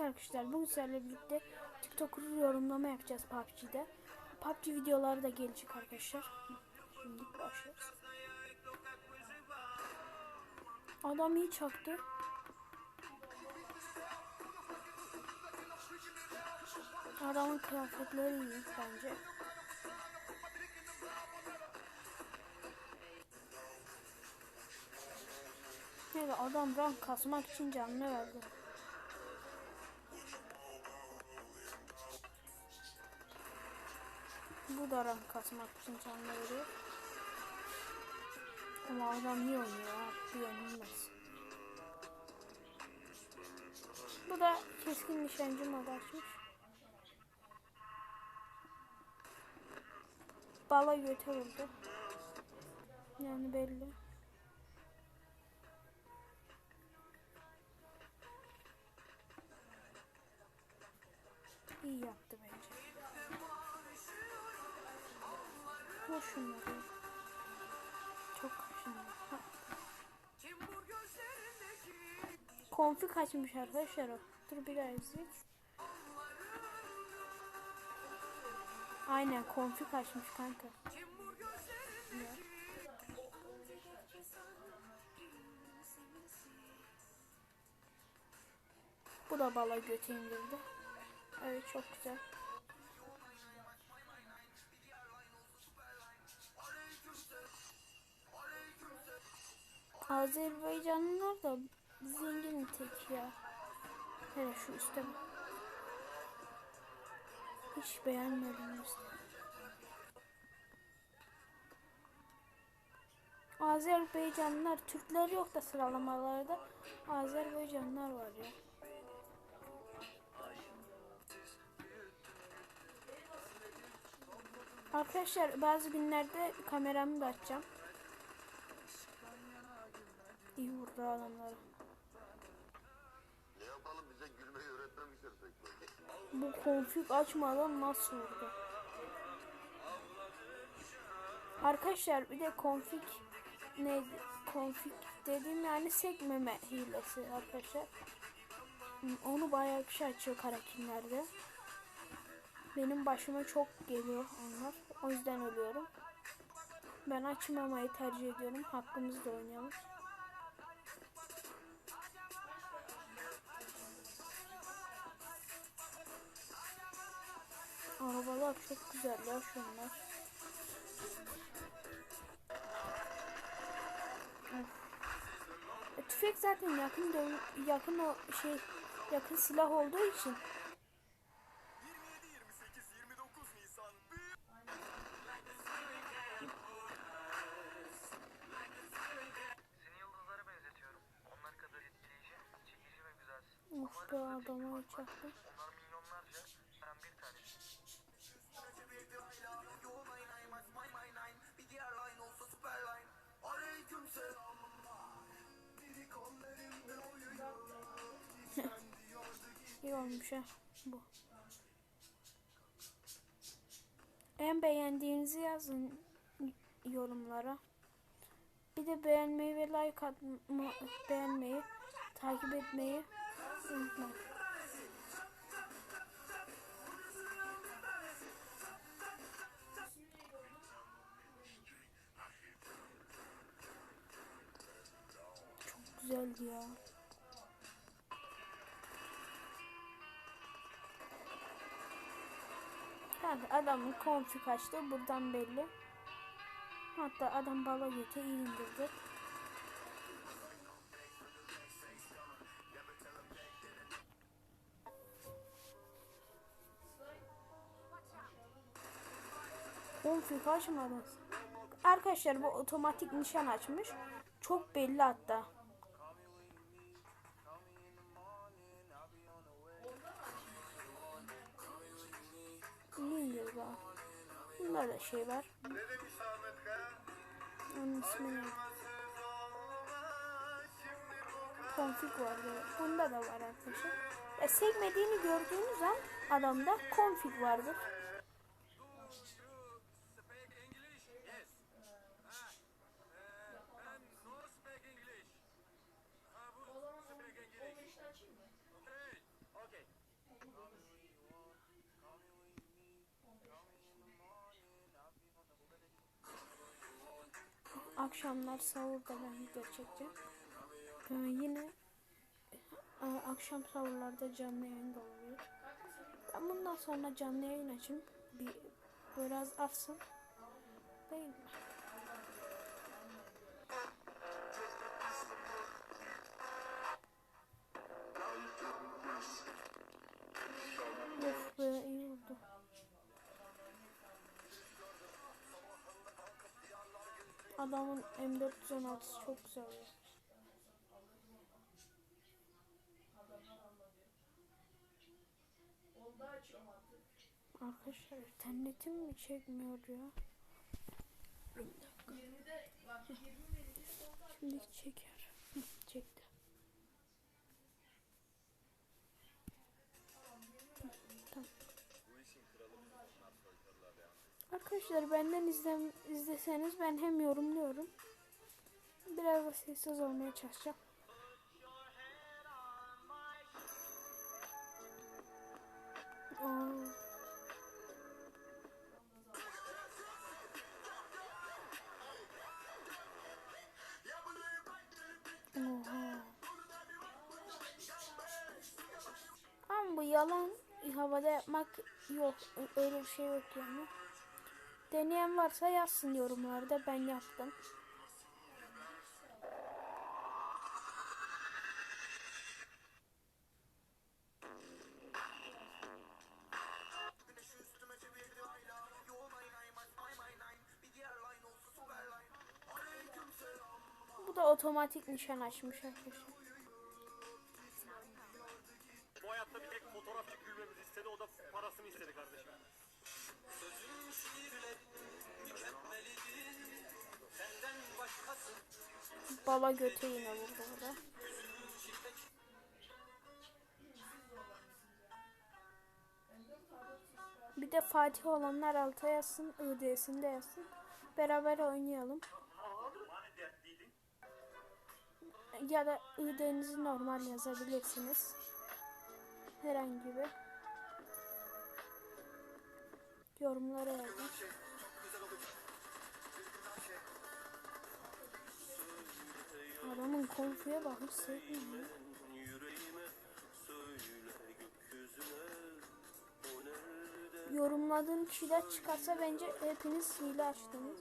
Evet arkadaşlar bugün sizlerle birlikte TikTok yorumlama yapacağız PUBG'de. PUBG videoları da gelecek arkadaşlar. Şimdi başlıyoruz. Adam iyi çaktı. Adamın kıyafetleri iyi bence. Neyse adam rank kasmak için canını verdi. Da rank kasmak için veriyor. Ama adam iyi oynuyor ha. Bu yenilmez. Bu da keskin nişancı modu açmış. Bala göte vurdu. Yani belli. İyi yaptı. Vur şunları. Çok. Ha. Konfi kaçmış arkadaşlar o. Dur bir daha izleyeyim. Aynen konfi kaçmış kanka. Bu da bala götü indirdi. Evet çok güzel. Azerbaycanlılar da zengin tek ya. Hele şu üstte. Hiç beğenmedim üstte. Azerbaycanlılar, Türkler yok da sıralamalarda. Azerbaycanlılar var ya. Arkadaşlar bazı günlerde kameramı da açacağım. İyi vurdu adamları. Ne yapalım bize gülmeyi öğretmemişler pek. Bu konfig açmadan nasıl vurdu? Arkadaşlar bir de konfig neydi? Konfig dediğim yani sekmeme hilesi arkadaşlar. Onu bayağı bir şey açıyor karakinlerde. Benim başıma çok geliyor onlar. O yüzden ölüyorum. Ben açmamayı tercih ediyorum. Hakkımızda oynayalım. Arabalar çok güzel ya şunlar. Of. E, tüfek zaten yakın yakın o şey yakın silah olduğu için 27-28-29 Nisan büyük Seni İyi olmuş ha bu. En beğendiğinizi yazın yorumlara. Bir de beğenmeyi ve like atma, beğenmeyi, takip etmeyi unutmayın. Çok güzeldi ya. Kanka adamın konfi kaçtı buradan belli. Hatta adam bala göte iyi indirdi. Konfi kaçmadı. Arkadaşlar bu otomatik nişan açmış. Çok belli hatta. Bunda da şey var. Onun ismi ne? Config var böyle. Bunda da var arkadaşlar. Ya sekmediğini gördüğünüz an adamda config vardır. Akşamlar sahurda ben video çekeceğim. Ee, yine e, akşam sahurlarda canlı yayın da oluyor. Ben bundan sonra canlı yayın açayım. Bir biraz artsın. Değil mi? Adamın M416'sı çok güzel. Arkadaşlar internetim mi çekmiyor ya? Şimdi çeker. Arkadaşlar benden izlem izleseniz ben hem yorumluyorum. Biraz da sessiz olmaya çalışacağım. Oha. Ama bu yalan havada yapmak yok. Öyle bir şey yok yani. Deneyen varsa yazsın yorumlarda. Ben yaptım. Bu da otomatik nişan açmış arkadaşlar. Bu hayatta bir tek fotoğrafçı gülmemizi istedi. O da parasını istedi kardeşim. Baba götü yine vurdu burada. Bir de Fatih olanlar alta yazsın, ID'sini de yazsın. Beraber oynayalım. Ya da ID'nizi normal yazabilirsiniz. Herhangi bir. Yorumlara yazın. Adamın konfiye bak hiç sevmiyorum. Yorumladığım kişiler çıkarsa bence hepiniz hile açtınız.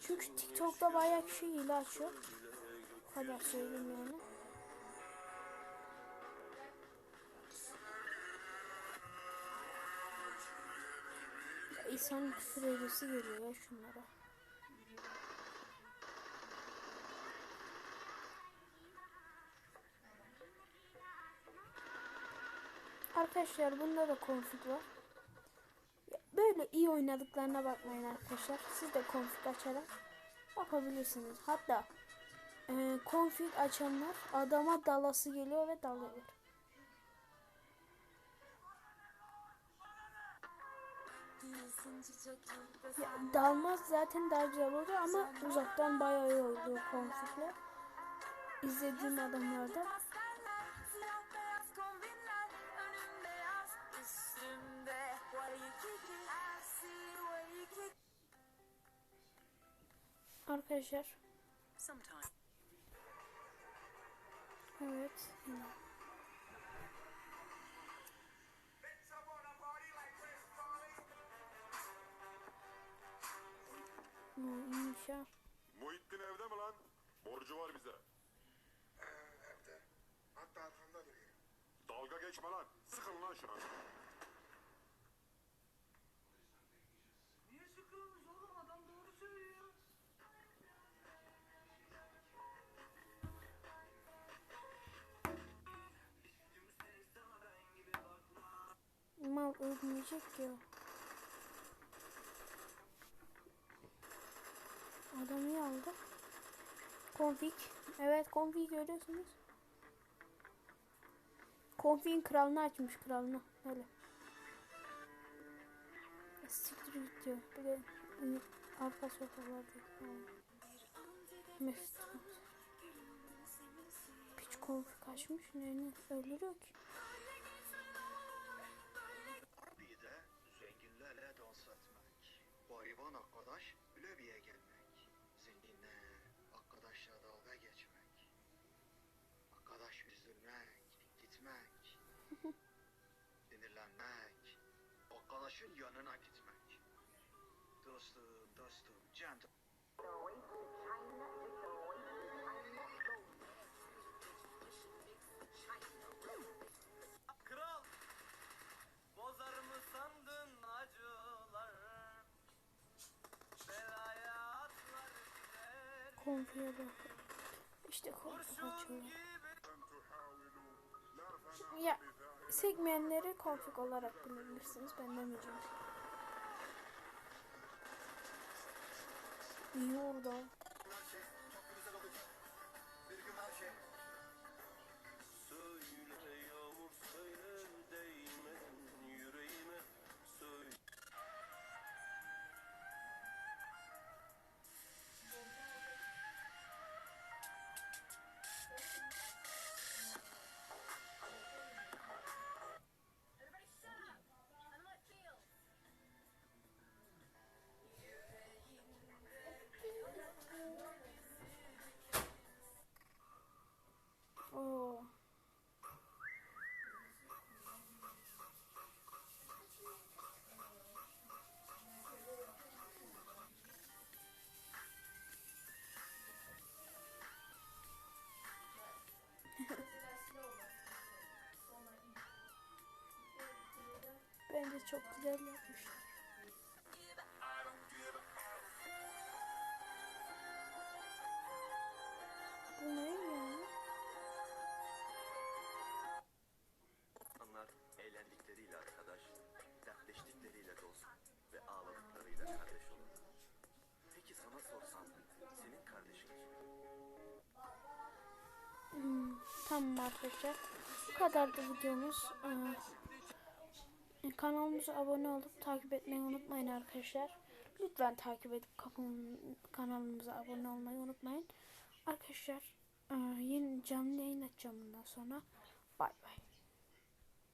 Çünkü TikTok'ta bayağı kişi hile açıyor. Bu kadar söyleyeyim yani. İnsan küfür edesi geliyor ya şunlara. Arkadaşlar bunda da konfig var. Böyle iyi oynadıklarına bakmayın arkadaşlar. Siz de konfig açarak yapabilirsiniz. Hatta e, config açanlar adama dalası geliyor ve dalıyor. Ya, dalmaz zaten daha güzel oluyor ama uzaktan bayağı iyi oluyor konfigle. İzlediğim adamlarda arkadaşlar. Evet iyiymiş ha. Muhittin evde mi lan? Borcu var bize. evde. Hatta arkamda duruyor. Dalga geçme lan. Sıkın lan şuna. Niye sıkıyorsunuz oğlum? Adam doğru söylüyor. Mal ölmeyecek ki o. Adam iyi aldı. Config. Evet config görüyorsunuz. Config'in kralını açmış kralını. Öyle. Siktir git diyor. Bir de arka sokaklar diyor. Mesut. Piç config açmış. Ne, ne öldürüyor ki? İçin yanına gitmek. Dostum, dostum, can Kral, bozar mı sandın acılar? Belaya atlar gider. Konfiye bak. İşte açıyorlar. gibi Ya sekmeyenleri konfig olarak bilebilirsiniz. Ben demeyeceğim. İyi orada. Çok güzel yapmışlar. Bu ne ya? İnsanlar eğlendikleriyle arkadaş, dertleştikleriyle dost ve ağladıklarıyla kardeş olur. Peki sana sorsam, senin kardeşin kim? Hmm, tamam arkadaşlar. Bu kadardı videomuz. Ee, kanalımıza abone olup takip etmeyi unutmayın arkadaşlar. Lütfen takip edip kanalımıza abone olmayı unutmayın. Arkadaşlar e, yeni canlı yayın açacağım bundan sonra. Bay bay.